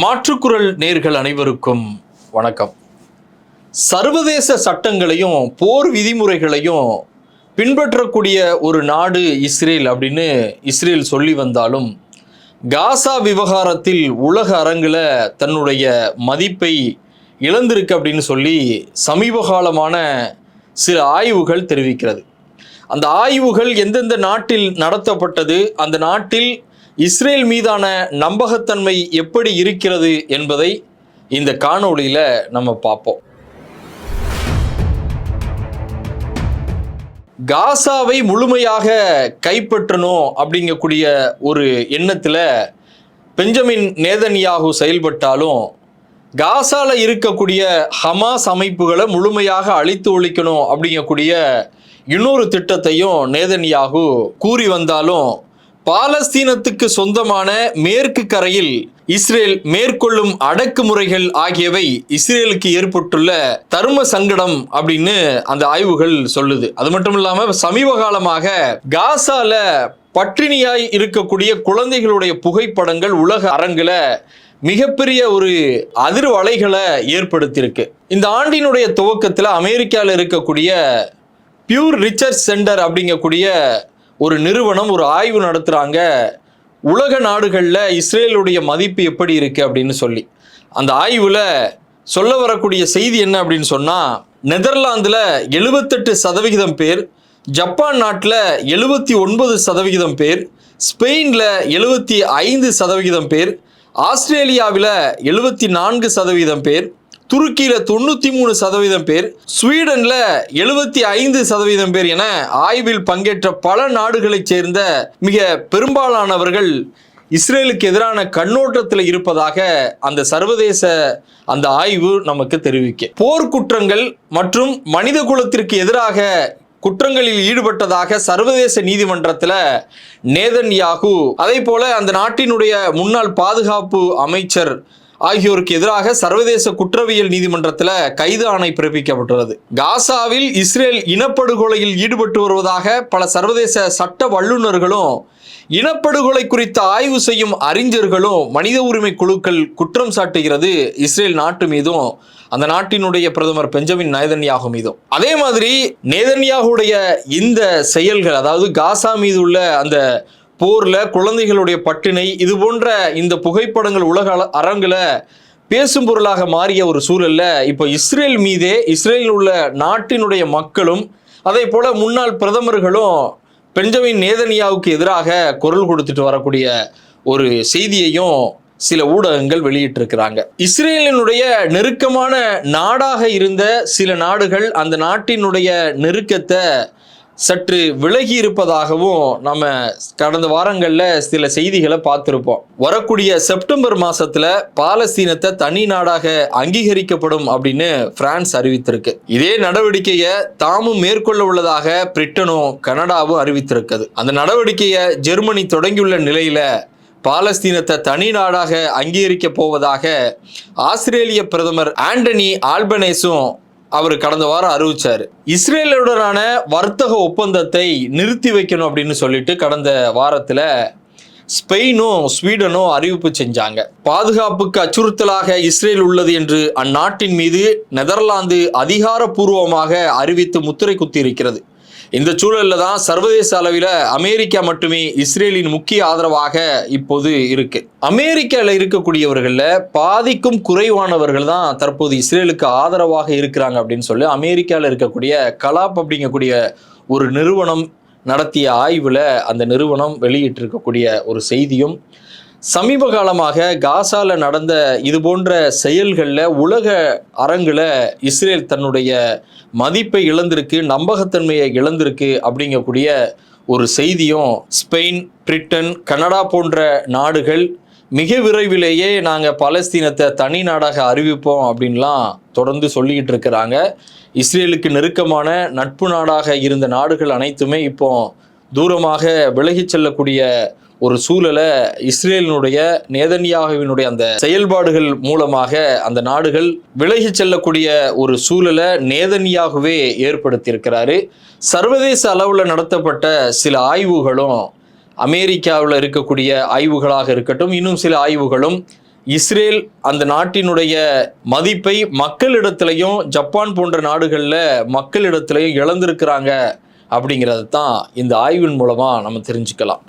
மாற்றுக்குரல் நேர்கள் அனைவருக்கும் வணக்கம். சர்வதேச சட்டங்களையும் போர் விதிமுறைகளையும் பின்பற்றக்கூடிய ஒரு நாடு இஸ்ரேல் அப்படின்னு இஸ்ரேல் சொல்லி வந்தாலும் காசா விவகாரத்தில் உலக அரங்கில் தன்னுடைய மதிப்பை இழந்திருக்கு அப்படின்னு சொல்லி சமீப காலமான சில ஆய்வுகள் தெரிவிக்கிறது. அந்த ஆய்வுகள் எந்தெந்த நாட்டில் நடத்தப்பட்டது அந்த நாட்டில் இஸ்ரேல் மீதான நம்பகத்தன்மை எப்படி இருக்கிறது என்பதை இந்த காணொளியில் நம்ம பார்ப்போம். காசாவை முழுமையாக கைப்பற்றணும் அப்படிங்கக்கூடிய ஒரு எண்ணத்தில் பெஞ்சமின் நேதன்யாகு செயல்பட்டாலும் காசாவில் இருக்கக்கூடிய ஹமாஸ் அமைப்புகளை முழுமையாக அழித்து ஒழிக்கணும் அப்படிங்கக்கூடிய இன்னொரு திட்டத்தையும் நேதன்யாகு கூறி வந்தாலும் பாலஸ்தீனத்துக்கு சொந்தமான மேற்கு கரையில் இஸ்ரேல் மேற்கொள்ளும் அடக்குமுறைகள் ஆகியவை இஸ்ரேலுக்கு ஏற்பட்டுள்ள தர்ம சங்கடம் அப்படின்னு அந்த ஆய்வுகள் சொல்லுது. அது மட்டும் இல்லாம சமீப காலமாக காசால பட்டினியாய் இருக்கக்கூடிய குழந்தைகளுடைய புகைப்படங்கள் உலக அரங்குல மிகப்பெரிய ஒரு அதிர்வலைகளை ஏற்படுத்தியிருக்கு. இந்த ஆண்டினுடைய துவக்கத்தில் அமெரிக்காவில் இருக்கக்கூடிய பியூர் ரிசர்ச் சென்டர் அப்படிங்கக்கூடிய ஒரு நிறுவனம் ஒரு ஆய்வு நடத்துகிறாங்க உலக நாடுகளில் இஸ்ரேலுடைய மதிப்பு எப்படி இருக்குது அப்படின்னு சொல்லி. அந்த ஆய்வில் சொல்ல வரக்கூடிய செய்தி என்ன அப்படின்னு சொன்னால் நெதர்லாந்தில் எழுபத்தெட்டு சதவிகிதம் பேர் ஜப்பான் நாட்டில் எழுபத்தி ஒன்பது சதவிகிதம் பேர் ஸ்பெயினில் எழுபத்தி ஐந்து சதவிகிதம் பேர் ஆஸ்திரேலியாவில் எழுபத்தி நான்கு சதவீதம் பேர் துருக்கியில் தொண்ணூற்றி மூணு சதவீதம் பேர் ஸ்வீடனில் எழுபத்தி ஐந்து சதவீதம் பேர் என ஆய்வில் பங்கேற்ற பல நாடுகளைச் சேர்ந்த மிக பெரும்பாலானவர்கள் இஸ்ரேலுக்கு எதிரான கண்ணோட்டத்தில் இருப்பதாக அந்த சர்வதேச அந்த ஆய்வு நமக்கு தெரிவிக்க. போர்க்குற்றங்கள் மற்றும் மனித குலத்திற்கு எதிராக குற்றங்களில் ஈடுபட்டதாக சர்வதேச நீதிமன்றத்தில் நேதன் யாகு அதே போல அந்த நாட்டினுடைய முன்னாள் பாதுகாப்பு அமைச்சர் ஆகியோருக்கு எதிராக சர்வதேச குற்றவியல் நீதிமன்றத்தில் கைது ஆணை பிறப்பிக்கப்பட்டுள்ளது. காசாவில் இஸ்ரேல் இனப்படுகொலையில் ஈடுபட்டு வருவதாக பல சர்வதேச சட்ட வல்லுநர்களும் இனப்படுகொலை குறித்து ஆய்வு செய்யும் அறிஞர்களும் மனித உரிமை குழுக்கள் குற்றம் சாட்டுகிறது இஸ்ரேல் நாட்டு மீதும் அந்த நாட்டினுடைய பிரதமர் பெஞ்சமின் நேதன்யாகு மீதும். அதே மாதிரி நேதன்யாகுடைய இந்த செயல்கள் அதாவது காசா மீது உள்ள அந்த போர்ல குழந்தைகளுடைய பட்டினை இது போன்ற இந்த புகைப்படங்கள் உலக அள- அரங்குல பேசும் பொருளாக மாறிய ஒரு சூழல்ல இப்போ இஸ்ரேல் மீதே இஸ்ரேலில் உள்ள நாட்டினுடைய மக்களும் அதே போல முன்னாள் பிரதமர்களும் பெஞ்சமின் நேதனியாவுக்கு எதிராக குரல் கொடுத்துட்டு வரக்கூடிய ஒரு செய்தியையும் சில ஊடகங்கள் வெளியிட்டிருக்கிறாங்க. இஸ்ரேலினுடைய நெருக்கமான நாடாக இருந்த சில நாடுகள் அந்த நாட்டினுடைய நெருக்கத்தை சற்று விலகி இருப்பதாகவும் நம்ம கடந்த வாரங்களில் சில செய்திகளை பார்த்துருப்போம். வரக்கூடிய செப்டம்பர் மாசத்துல பாலஸ்தீனத்தை தனி நாடாக அங்கீகரிக்கப்படும் அப்படின்னு பிரான்ஸ் அறிவித்திருக்கு. இதே நடவடிக்கையை தாமும் மேற்கொள்ள உள்ளதாக பிரிட்டனும் கனடாவும் அறிவித்திருக்குது. அந்த நடவடிக்கையை ஜெர்மனி தொடங்கியுள்ள நிலையில பாலஸ்தீனத்தை தனி நாடாக அங்கீகரிக்க போவதாக ஆஸ்திரேலிய பிரதமர் ஆண்டனி ஆல்பனேஸும் அவர் கடந்த வாரம் அறிவிச்சார். இஸ்ரேலுடனான வர்த்தக ஒப்பந்தத்தை நிறுத்தி வைக்கணும் அப்படின்னு சொல்லிட்டு கடந்த வாரத்தில் ஸ்பெயினும் ஸ்வீடனும் அறிவிப்பு செஞ்சாங்க. பாதுகாப்புக்கு அச்சுறுத்தலாக இஸ்ரேல் உள்ளது என்று அந்நாட்டின் மீது நெதர்லாந்து அதிகாரப்பூர்வமாக அறிவித்து முத்திரை குத்தி இருக்கிறது இந்த சூழலில் தான் சர்வதேச அளவில் அமெரிக்கா மட்டுமே இஸ்ரேலின் முக்கிய ஆதரவாக இப்போது இருக்கு. அமெரிக்காவில் இருக்கக்கூடியவர்களில் பாதிக்கும் குறைவானவர்கள் தான் தற்போது இஸ்ரேலுக்கு ஆதரவாக இருக்கிறாங்க அப்படின்னு சொல்லி அமெரிக்காவில் இருக்கக்கூடிய கலாப் அப்படிங்கக்கூடிய ஒரு நிறுவனம் நடத்திய ஆய்வில் அந்த நிறுவனம் வெளியிட்டிருக்கக்கூடிய ஒரு செய்தியும் சமீப காலமாக காசால நடந்த இது போன்ற செயல்களில் உலக அரங்கில் இஸ்ரேல் தன்னுடைய மதிப்பை இழந்திருக்கு நம்பகத்தன்மையை இழந்திருக்கு அப்படிங்கக்கூடிய ஒரு செய்தியும் ஸ்பெயின் பிரிட்டன் கனடா போன்ற நாடுகள் மிக விரைவிலேயே நாங்கள் பாலஸ்தீனத்தை தனி நாடாக அறிவிப்போம் அப்படின்லாம் தொடர்ந்து சொல்லிக்கிட்டு இருக்கிறாங்க. இஸ்ரேலுக்கு நெருக்கமான நட்பு நாடாக இருந்த நாடுகள் அனைத்துமே இப்போ தூரமாக விலகிச் செல்லக்கூடிய ஒரு சூழலை இஸ்ரேலினுடைய நேதன்யாகவினுடைய அந்த செயல்பாடுகள் மூலமாக அந்த நாடுகள் விலகிச் செல்லக்கூடிய ஒரு சூழலை நேதன்யாகவே ஏற்படுத்தியிருக்கிறாரு. சர்வதேச அளவில் நடத்தப்பட்ட சில ஆய்வுகளும் அமெரிக்காவில் இருக்கக்கூடிய ஆய்வுகளாக இருக்கட்டும் இன்னும் சில ஆய்வுகளும் இஸ்ரேல் அந்த நாட்டினுடைய மதிப்பை மக்களிடத்திலையும் ஜப்பான் போன்ற நாடுகளில் மக்களிடத்திலையும் இழந்திருக்கிறாங்க அப்படிங்கிறது தான் இந்த ஆய்வின் மூலமாக நம்ம தெரிஞ்சுக்கலாம்.